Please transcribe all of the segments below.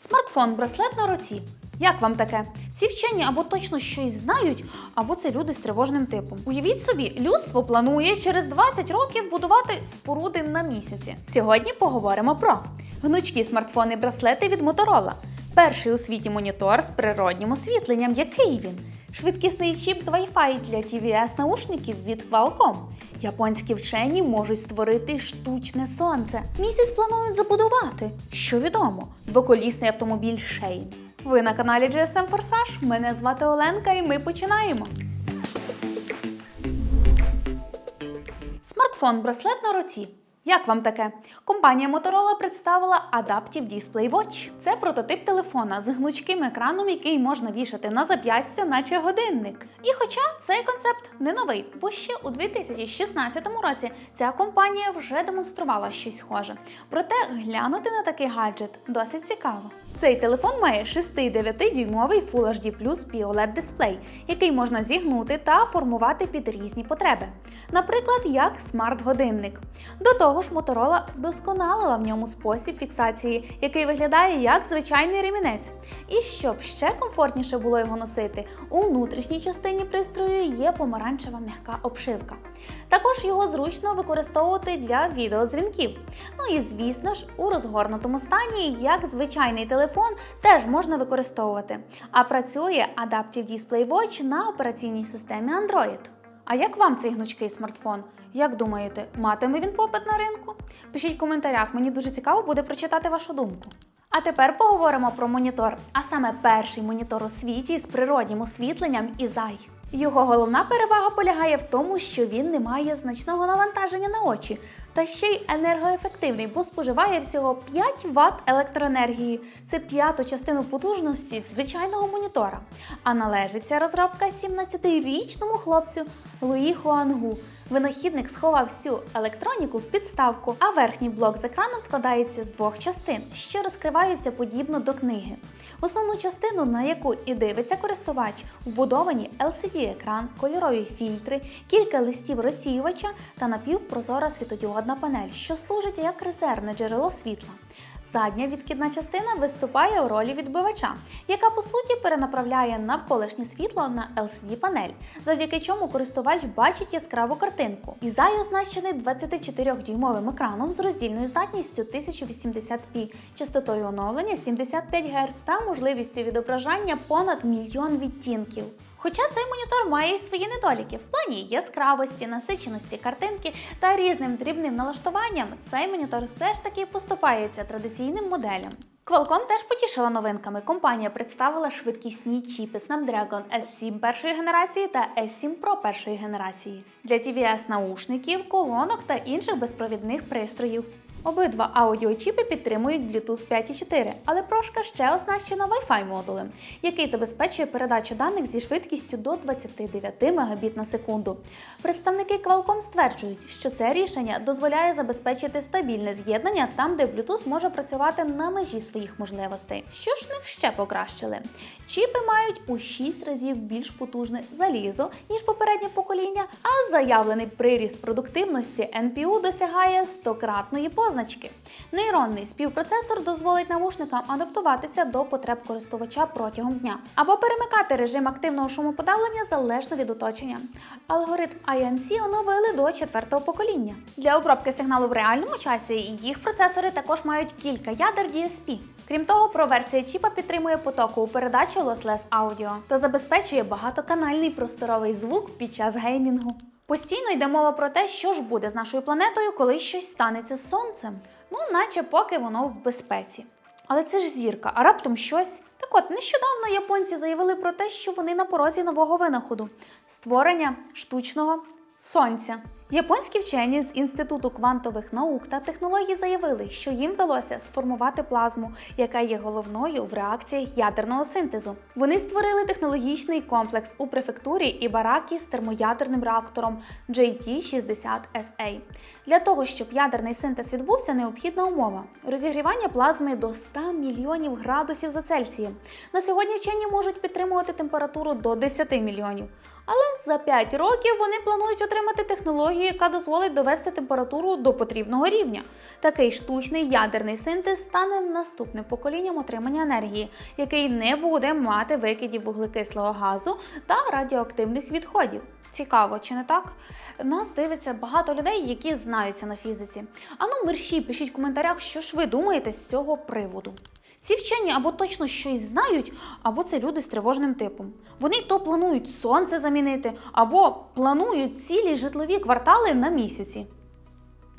Смартфон, браслет на руці. Як вам таке? Ці вчені або точно щось знають, або це люди з тривожним типом. Уявіть собі, людство планує через 20 років будувати споруди на місяці. Сьогодні поговоримо про гнучкі смартфони браслети від Motorola. Перший у світі монітор з природнім освітленням. Який він? Швидкісний чіп з Wi-Fi для tvs наушників від Qualcomm. Японські вчені можуть створити штучне сонце. Місяць планують забудувати. Що відомо? Двоколісний автомобіль Шейн. Ви на каналі GSM Форсаж. Мене звати Оленка, і ми починаємо. Смартфон, браслет на руці. Як вам таке? Компанія Motorola представила Adaptive Display Watch. Це прототип телефона з гнучким екраном, який можна вішати на зап'ястя, наче годинник. І хоча цей концепт не новий, бо ще у 2016 році ця компанія вже демонструвала щось схоже. Проте глянути на такий гаджет досить цікаво. Цей телефон має 6,9 дюймовий Full HD Plus POLED дисплей, який можна зігнути та формувати під різні потреби. Наприклад, як смарт-годинник. До того ж, Motorola вдосконалила в ньому спосіб фіксації, який виглядає як звичайний ремінець. І щоб ще комфортніше було його носити, у внутрішній частині пристрою є помаранчева м'яка обшивка. Також його зручно використовувати для відеодзвінків. Ну і звісно ж, у розгорнутому стані, як звичайний телефон, теж можна використовувати. А працює Adaptive Display Watch на операційній системі Android. А як вам цей гнучкий смартфон? Як думаєте, матиме він попит на ринку? Пишіть в коментарях, мені дуже цікаво буде прочитати вашу думку. А тепер поговоримо про монітор, а саме перший монітор у світі з природнім освітленням Ізай. Його головна перевага полягає в тому, що він не має значного навантаження на очі, та ще й енергоефективний, бо споживає всього 5 Вт електроенергії. Це п'яту частину потужності звичайного монітора. А належить ця розробка 17-річному хлопцю Луї Хуангу. Винахідник сховав всю електроніку в підставку, а верхній блок з екраном складається з двох частин, що розкриваються подібно до книги. Основну частину, на яку і дивиться користувач, вбудовані LCD-екран, кольорові фільтри, кілька листів розсіювача та напівпрозора світодіодна панель, що служить як резервне джерело світла. Задня відкидна частина виступає у ролі відбивача, яка по суті перенаправляє навколишнє світло на LCD-панель, завдяки чому користувач бачить яскраву картинку. Ізай оснащений 24-дюймовим екраном з роздільною здатністю 1080p, частотою оновлення 75 Гц та можливістю відображання понад мільйон відтінків. Хоча цей монітор має й свої недоліки в плані яскравості, насиченості картинки та різним дрібним налаштуванням, цей монітор все ж таки поступається традиційним моделям. Qualcomm теж потішила новинками. Компанія представила швидкісні чіпи Snapdragon S7 першої генерації та S7 Pro першої генерації для tvs наушників, колонок та інших безпровідних пристроїв. Обидва аудіочіпи підтримують Bluetooth 5.4, але прошка ще оснащена Wi-Fi модулем, який забезпечує передачу даних зі швидкістю до 29 Мбіт на секунду. Представники Qualcomm стверджують, що це рішення дозволяє забезпечити стабільне з'єднання там, де Bluetooth може працювати на межі своїх можливостей. Що ж них ще покращили? Чіпи мають у 6 разів більш потужне залізо, ніж попереднє покоління, а заявлений приріст продуктивності NPU досягає 100-кратної позначки. Нейронний співпроцесор дозволить навушникам адаптуватися до потреб користувача протягом дня або перемикати режим активного шумоподавлення залежно від оточення. Алгоритм INC оновили до четвертого покоління. Для обробки сигналу в реальному часі їх процесори також мають кілька ядер DSP. Крім того, про-версія чіпа підтримує потокову передачу Lossless Audio та забезпечує багатоканальний просторовий звук під час геймінгу. Постійно йде мова про те, що ж буде з нашою планетою, коли щось станеться з сонцем. Ну, наче поки воно в безпеці. Але це ж зірка, а раптом щось. Так от, нещодавно японці заявили про те, що вони на порозі нового винаходу створення штучного сонця. Японські вчені з Інституту квантових наук та технологій заявили, що їм вдалося сформувати плазму, яка є головною в реакціях ядерного синтезу. Вони створили технологічний комплекс у префектурі Ібаракі з термоядерним реактором JT60SA. Для того, щоб ядерний синтез відбувся, необхідна умова розігрівання плазми до 100 мільйонів градусів за Цельсієм. На сьогодні вчені можуть підтримувати температуру до 10 мільйонів. Але за 5 років вони планують отримати технологію технологію, яка дозволить довести температуру до потрібного рівня. Такий штучний ядерний синтез стане наступним поколінням отримання енергії, який не буде мати викидів вуглекислого газу та радіоактивних відходів. Цікаво, чи не так? Нас дивиться багато людей, які знаються на фізиці. Ану, мерщі, пишіть в коментарях, що ж ви думаєте з цього приводу. Ці вчені або точно щось знають, або це люди з тривожним типом. Вони то планують сонце замінити, або планують цілі житлові квартали на місяці.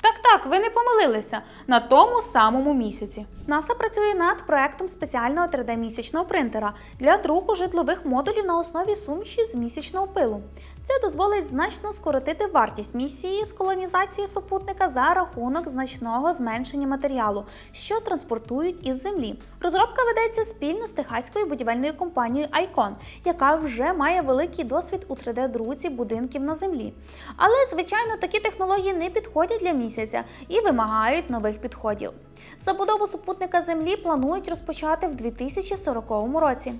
Так, так, ви не помилилися на тому самому місяці. НАСА працює над проектом спеціального 3D-місячного принтера для друку житлових модулів на основі суміші з місячного пилу. Це дозволить значно скоротити вартість місії з колонізації супутника за рахунок значного зменшення матеріалу, що транспортують із землі. Розробка ведеться спільно з техаською будівельною компанією Icon, яка вже має великий досвід у 3D-друці будинків на землі. Але, звичайно, такі технології не підходять для місяця і вимагають нових підходів. Забудову супутника Землі планують розпочати в 2040 році.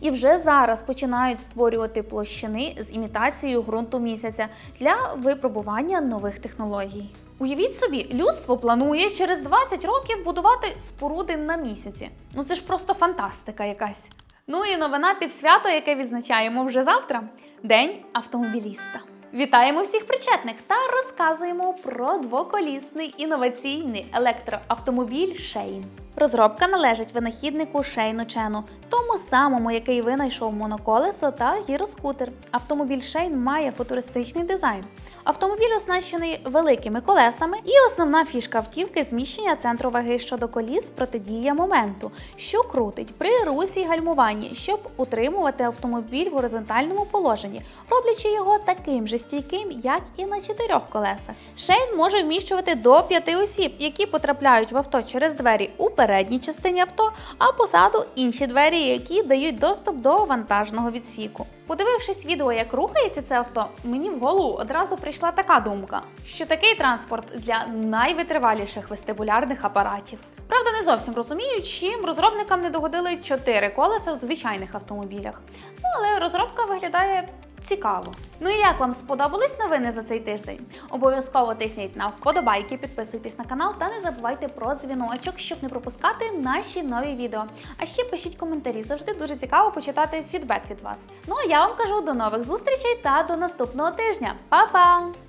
І вже зараз починають створювати площини з імітацією ґрунту місяця для випробування нових технологій. Уявіть собі, людство планує через 20 років будувати споруди на місяці. Ну це ж просто фантастика якась. Ну і новина під свято, яке відзначаємо вже завтра День автомобіліста. Вітаємо всіх причетних та розказуємо про двоколісний інноваційний електроавтомобіль Шейн. Розробка належить винахіднику Шейну Чену, тому самому, який винайшов моноколесо та гіроскутер. Автомобіль Шейн має футуристичний дизайн. Автомобіль оснащений великими колесами, і основна фішка автівки зміщення центру ваги щодо коліс протидія моменту, що крутить при русі гальмуванні, щоб утримувати автомобіль в горизонтальному положенні, роблячи його таким же стійким, як і на чотирьох колесах. Шейн може вміщувати до п'яти осіб, які потрапляють в авто через двері у передній частині авто, а позаду інші двері, які дають доступ до вантажного відсіку. Подивившись відео, як рухається це авто, мені в голову одразу прийшла така думка, що такий транспорт для найвитриваліших вестибулярних апаратів. Правда, не зовсім розумію, чим розробникам не догодили чотири колеса в звичайних автомобілях. Ну але розробка виглядає цікаво. Ну і як вам сподобались новини за цей тиждень? Обов'язково тисніть на вподобайки, підписуйтесь на канал та не забувайте про дзвіночок, щоб не пропускати наші нові відео. А ще пишіть коментарі, завжди дуже цікаво почитати фідбек від вас. Ну а я вам кажу до нових зустрічей та до наступного тижня. Па-па!